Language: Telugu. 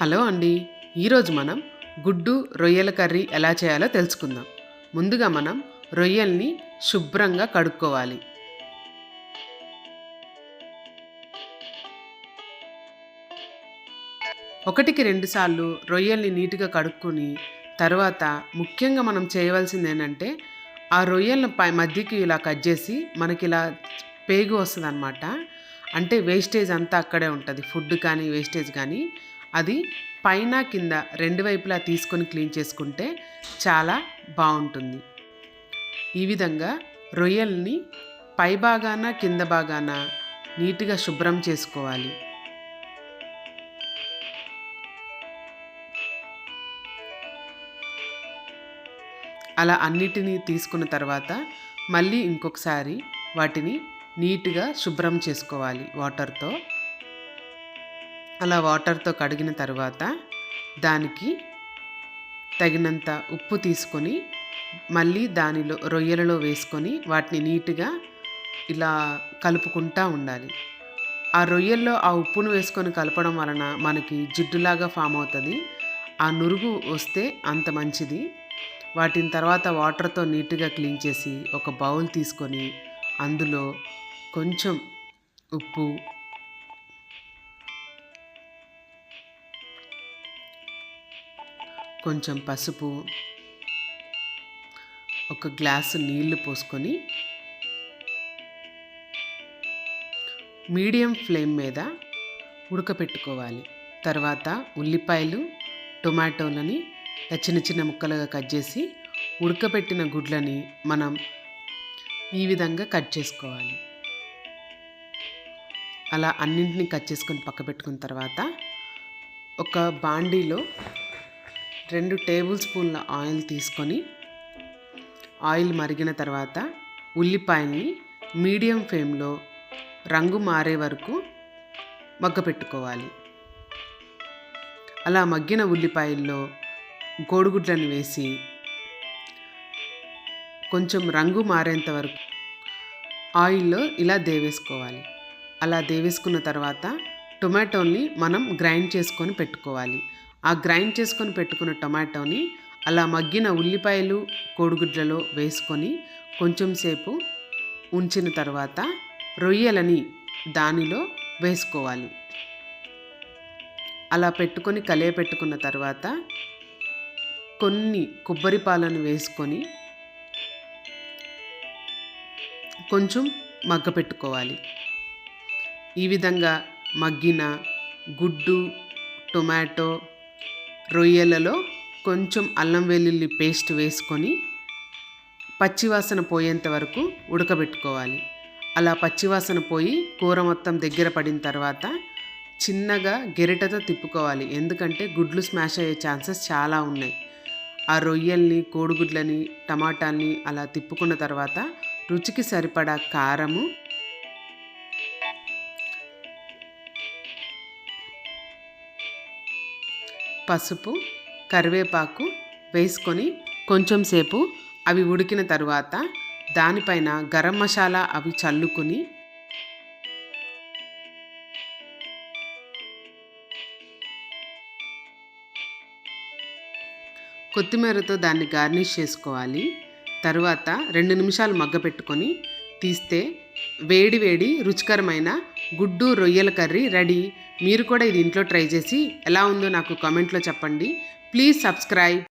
హలో అండి. ఈరోజు మనం గుడ్డు రొయ్యల కర్రీ ఎలా చేయాలో తెలుసుకుందాం. ముందుగా మనం రొయ్యల్ని శుభ్రంగా కడుక్కోవాలి. ఒకటికి రెండుసార్లు రొయ్యల్ని నీట్గా కడుక్కొని తర్వాత ముఖ్యంగా మనం చేయవలసింది ఏంటంటే ఆ రొయ్యలను పై మధ్యకి ఇలా కట్ చేసి మనకి ఇలా పేగు వస్తుంది అనమాట అంటే వేస్టేజ్ అంతా అక్కడే ఉంటుంది. ఫుడ్ కానీ వేస్టేజ్ కానీ అది పైన కింద రెండు వైపులా తీసుకొని క్లీన్ చేసుకుంటే చాలా బాగుంటుంది. ఈ విధంగా రొయ్యల్ని పై భాగాన కింద భాగాన నీట్గా శుభ్రం చేసుకోవాలి. అలా అన్నిటినీ తీసుకున్న తర్వాత మళ్ళీ ఇంకొకసారి వాటిని నీట్గా శుభ్రం చేసుకోవాలి వాటర్తో. అలా వాటర్తో కడిగిన తర్వాత దానికి తగినంత ఉప్పు తీసుకొని మళ్ళీ దానిలో రొయ్యలలో వేసుకొని వాటిని నీట్గా ఇలా కలుపుకుంటూ ఉండాలి. ఆ రొయ్యల్లో ఆ ఉప్పును వేసుకొని కలపడం వలన మనకి జిడ్డులాగా ఫామ్ అవుతుంది. ఆ నురుగు వస్తే అంత మంచిది. వాటిని తర్వాత వాటర్తో నీట్గా క్లీన్ చేసి ఒక బౌల్ తీసుకొని అందులో కొంచెం ఉప్పు కొంచెం పసుపు ఒక గ్లాసు నీళ్ళు పోసుకొని మీడియం ఫ్లేమ్ మీద ఉడకపెట్టుకోవాలి. తర్వాత ఉల్లిపాయలు టొమాటోలని చిన్న చిన్న ముక్కలుగా కట్ చేసి ఉడకపెట్టిన గుడ్లని మనం ఈ విధంగా కట్ చేసుకోవాలి. అలా అన్నింటినీ కట్ చేసుకొని పక్క పెట్టుకున్న తర్వాత ఒక బాండీలో రెండు టేబుల్ స్పూన్ల ఆయిల్ తీసుకొని ఆయిల్ మరిగిన తర్వాత ఉల్లిపాయని మీడియం ఫ్లేమ్లో రంగు మారే వరకు మగ్గపెట్టుకోవాలి. అలా మగ్గిన ఉల్లిపాయల్లో గోడుగుడ్లను వేసి కొంచెం రంగు మారేంత వరకు ఆయిల్లో ఇలా దేవేసుకోవాలి. అలా దేవేసుకున్న తర్వాత టొమాటోని మనం గ్రైండ్ చేసుకొని పెట్టుకోవాలి. ఆ గ్రైండ్ చేసుకొని పెట్టుకున్న టొమాటోని అలా మగ్గిన ఉల్లిపాయలు కోడిగుడ్లలో వేసుకొని కొంచెం సేపు ఉంచిన తర్వాత రొయ్యలని దానిలో వేసుకోవాలి. అలా పెట్టుకొని కలియ పెట్టుకున్న తర్వాత కొన్ని కొబ్బరి పాలను వేసుకొని కొంచెం మగ్గ పెట్టుకోవాలి. ఈ విధంగా మగ్గిన గుడ్డు టొమాటో రొయ్యలలో కొంచెం అల్లం వెల్లుల్లి పేస్ట్ వేసుకొని పచ్చివాసన పోయేంత వరకు ఉడకబెట్టుకోవాలి. అలా పచ్చివాసన పోయి కూర మొత్తం దగ్గర పడిన తర్వాత చిన్నగా గెరిటతో తిప్పుకోవాలి. ఎందుకంటే గుడ్లు స్మాష్ అయ్యే ఛాన్సెస్ చాలా ఉన్నాయి. ఆ రొయ్యల్ని కోడిగుడ్లని టమాటాల్ని అలా తిప్పుకున్న తర్వాత రుచికి సరిపడా కారము పసుపు కరివేపాకు వేసుకొని కొంచెం సేపు అవి ఉడికిన తరువాత దానిపైన గరం మసాలా అవి చల్లుకొని కొత్తిమీరతో దాన్ని గార్నిష్ చేసుకోవాలి. తరువాత రెండు నిమిషాలు మగ్గపెట్టుకొని తీస్తే వేడి వేడి రుచికరమైన గుడ్డు రొయ్యల కర్రీ రెడీ. మీరు కూడా ఇది ఇంట్లో ట్రై చేసి ఎలా ఉందో నాకు కామెంట్లో చెప్పండి. Please subscribe.